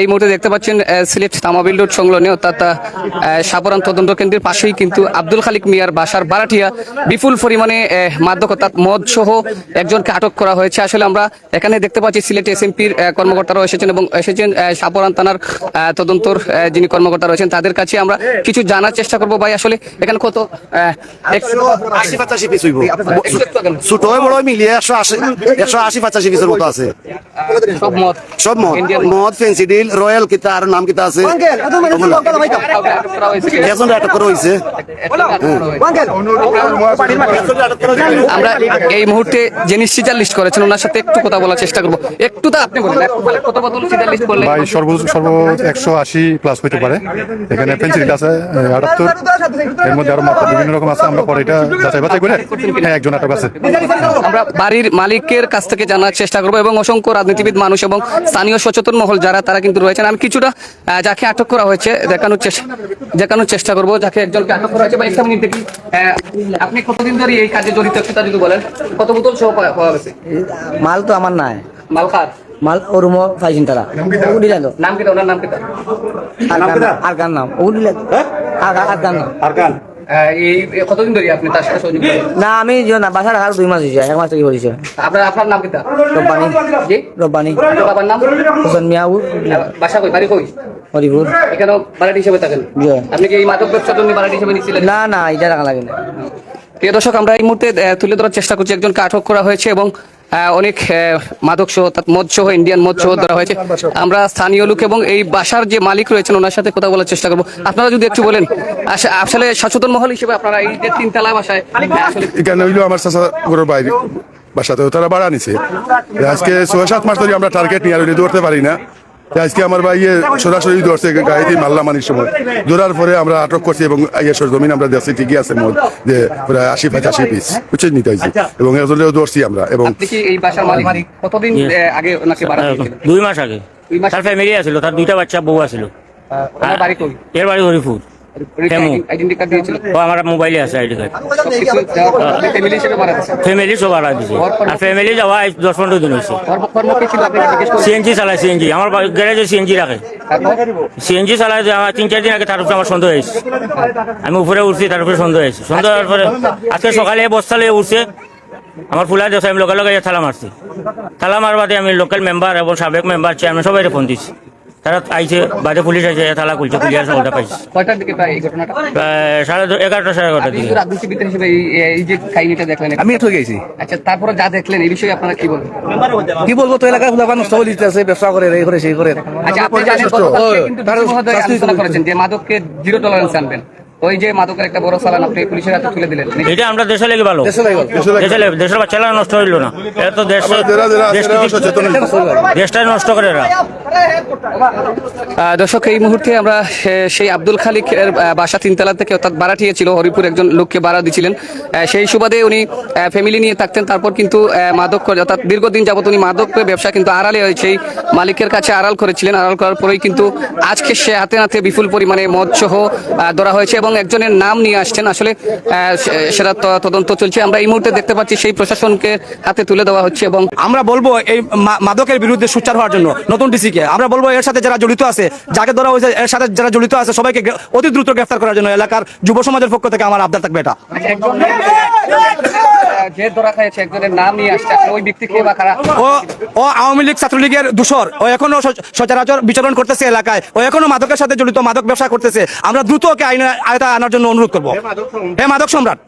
এই মুহূর্তে দেখতে পাচ্ছেন সিলেট তামাবিল রোড সংলগ্নে অর্থাৎ সাবরান তদন্ত কেন্দ্রের পাশেই কিন্তু আব্দুল খালিক মিয়ার বাসার বারাটিয়া বিপুল পরিমাণে মাদক অর্থাৎ মদ সহ একজনকে আটক করা হয়েছে। আসলে আমরা এখানে দেখতে পাচ্ছি সিলেট এসএমপির কর্মকর্তারাও এসেছেন এবং এসেছেন সাপরান থানার তদন্তর যিনি কর্মকর্তা রয়েছেন তাদের কাছে আমরা কিছু জানার চেষ্টা করব। ভাই আসলে এখানে কত আশি পঁচাশি পিস হইব। ছোট বড় মিলিয়ে একশো আশি একশো আশি পঁচাশি পিসের মতো আছে। সব মদ। সব মদ। মদ রয়্যাল কিতা আর নাম কিতা আছে? আটক করা হয়েছে। আমরা এই মুহূর্তে যিনি সিজার লিস্ট করেছেন ওনার সাথে একটু কথা বলার চেষ্টা করব। একটু তো আপনি বলেন কত বোতল সিজার লিস্ট করলেন ভাই সর্বোচ্চ সর্ব একশো আশি প্লাস হইতে পারে। এখানে পেন্সিল আছে আটাত্তর। এর মধ্যে আরও মাত্রা বিভিন্ন রকম আছে আমরা পরে এটা যাচাই বাছাই করে হ্যাঁ একজন আটক আছে। আমরা বাড়ির মালিকের কাছ থেকে জানার চেষ্টা করব এবং অসংখ্য রাজনীতিবিদ মানুষ এবং স্থানীয় সচেতন মহল যারা তারা কিন্তু রয়েছেন। আমি কিছুটা যাকে আটক করা হয়েছে দেখানোর চেষ্টা দেখানোর চেষ্টা করব। যাকে একজনকে আটক করা হয়েছে বা একটা মিনিট দেখি। আপনি কতদিন ধরে এই কাজে জড়িত একটু তা যদি বলেন। কত বোতল সহ পাওয়া গেছে? মাল তো আমার নাই। মালখার মাল ওরুমো পাইছেন তারা। ও দিলেন নাম কিটা ওনার নাম কিটা আর কার- আর কার নাম। ও দিলেন আর কার- আর কার নাম। আহ, এই কতদিন ধরে আপনি তার সাথে না আমি না বাসা রাখার দুই মাস হয়েছে এক মাস থেকে করেছে আপনার আপনার নাম কিতা রব্বানি। জি? রব্বানি। আপনার বাবার নাম? হোসেন মিয়াউ বাসা কই? বাড়ি কই? হরিপুর এখানে বাড়াটি হিসেবে থাকেন? আপনি কি এই মাদক ব্যবসা তুমি বাড়াটি হিসেবে নিচ্ছিলেন? না না এটা রাখা লাগে না। প্রিয় দর্শক, আমরা এই মুহূর্তে তুলে ধরার চেষ্টা করছি একজনকে আটক করা হয়েছে এবং অনেক মাদক সহ অর্থাৎ মদ সহ ইন্ডিয়ান মদ সহ ধরা হয়েছে। আমরা স্থানীয় লোক এবং এই বাসার যে মালিক রয়েছেন, ওনার সাথে কথা বলার চেষ্টা করব। আপনারা যদি একটু বলেন, আস- আসলে সচেতন মহল হিসেবে আপনারা এই যে তিনতলা বাসায় আমার চাষা বাইরে বাসাতে তারা বাড়া নিছে। আজকে ছয়, সাত মাস ধরে আমরা টার্গেট নিয়ে ধরতে পারি না। আজকে আমার ভাই ইয়ে সরাসরি ধরছে গাড়িতে মাল্লা মানির সময় ধরার পরে আমরা আটক করছি এবং ইয়ে জমিন আমরা দেখছি ঠিকই আছে মোট যে প্রায় আশি পঁচাশি পিস বুঝছেন নিতে হয়েছে এবং এজনেও ধরছি আমরা এবং আপনি কি এই বাসার মালিক? কতদিন আগে ওনাকে বাড়া দিয়েছিলেন দুই মাস আগে। তার ফ্যামিলি আছিল তার দুইটা বাচ্চা বউ আছিল। ওনার বাড়ি কই? এর বাড়ি হরিপুর। আমার মোবাইলে আছে আইডি কার্ড সবকিছু দেওয়ার পর আপনি ফ্যামিলি হিসেবে মারা গেছেন ফ্যামিলি সব আড়া দিছে। আর ফ্যামিলি যাওয়া দশ পনেরো দিন হয়েছে। কর্ম কর্ম কি ছিল আপনি জিজ্ঞেস করুন সিএনজি চালায় সিএনজি আমার গ্যারেজে সিএনজি রাখে। সিএনজি চালায় আমার তিন চার দিন আগে তার উপরে আমার সন্দেহ হয়েছে। আমি উপরে উঠছি তার উপরে সন্দেহ হয়েছে। সন্দেহ হওয়ার পরে আজকে সকালে বস্তা লিয়ে উঠছে। আমার ফুলা দেশ আমি লগে লগে থালা মারছি। থালা মারবাদে আমি লোকাল মেম্বার এবং সাবেক মেম্বার চেয়ারম্যান সবাই ফোন দিচ্ছি। তারা আইছে বাদে পুলিশ আইছে খুলছে সঙ্গে পাইছে। কয়টার দিকে প্রায় এই ঘটনাটা? সাড়ে এগারোটা সাড়ে এগারোটার দিকে। রাজনীতিবিদ হিসেবে এই- যে কাহিনীটা দেখলেন আমি এত গেছি। আচ্ছা তারপরে যা দেখলেন এই বিষয়ে আপনারা কি বলবেন? কি বলব তো এলাকায় ফুলাফা নষ্ট হয়ে দিতেছে ব্যবসা করে এই করে সেই করে। আচ্ছা আপনি জানেন কিন্তু আলোচনা করেছেন যে মাদককে জিরো টলারেন্স আনবেন। ওই যে মাদকের একটা বড় চালান আপনি পুলিশের হাতে তুলে দিলেন। এটা আমরা দেশে লেগে ভালো। দেশের বাচ্চারা নষ্ট হইল না। এটা তো দেশ দেশটা নষ্ট করে এরা। দর্শক এই মুহূর্তে আমরা সেই আব্দুল খালিকের আহ, বাসা তিনতলা থেকে অর্থাৎ ভাড়াটিয়ে ছিল হরিপুর একজন লোককে ভাড়া দিয়েছিলেন সেই সুবাদে উনি ফ্যামিলি নিয়ে থাকতেন তারপর কিন্তু মাদক করে- অর্থাৎ দীর্ঘদিন যাবত উনি মাদক ব্যবসা কিন্তু আড়ালে এই মালিকের কাছে আড়াল করেছিলেন। আড়াল করার পরেই কিন্তু আজকে সে হাতে হাতে বিপুল পরিমাণে মদ সহ ধরা হয়েছে এবং একজনের নাম নিয়ে আসছেন। আসলে সেটা তদন্ত চলছে। আমরা এই মুহূর্তে দেখতে পাচ্ছি সেই প্রশাসনকে হাতে তুলে দেওয়া হচ্ছে এবং আমরা বলব এই মাদকের বিরুদ্ধে সুচার হওয়ার জন্য নতুন ডিসিকে। আমরা বলব এর সাথে যারা জড়িত আছে, যাকে ধরা হয়েছে, এর সাথে যারা জড়িত আছে, সবাইকে অতি দ্রুত গ্রেফতার করার জন্য এলাকার যুব সমাজের পক্ষ থেকে আমার আবদার থাকবে এটা। আমরা দ্রুত আইনে আয়তা আনার জন্য অনুরোধ করব। হ্যাঁ মাদক সম্রাট।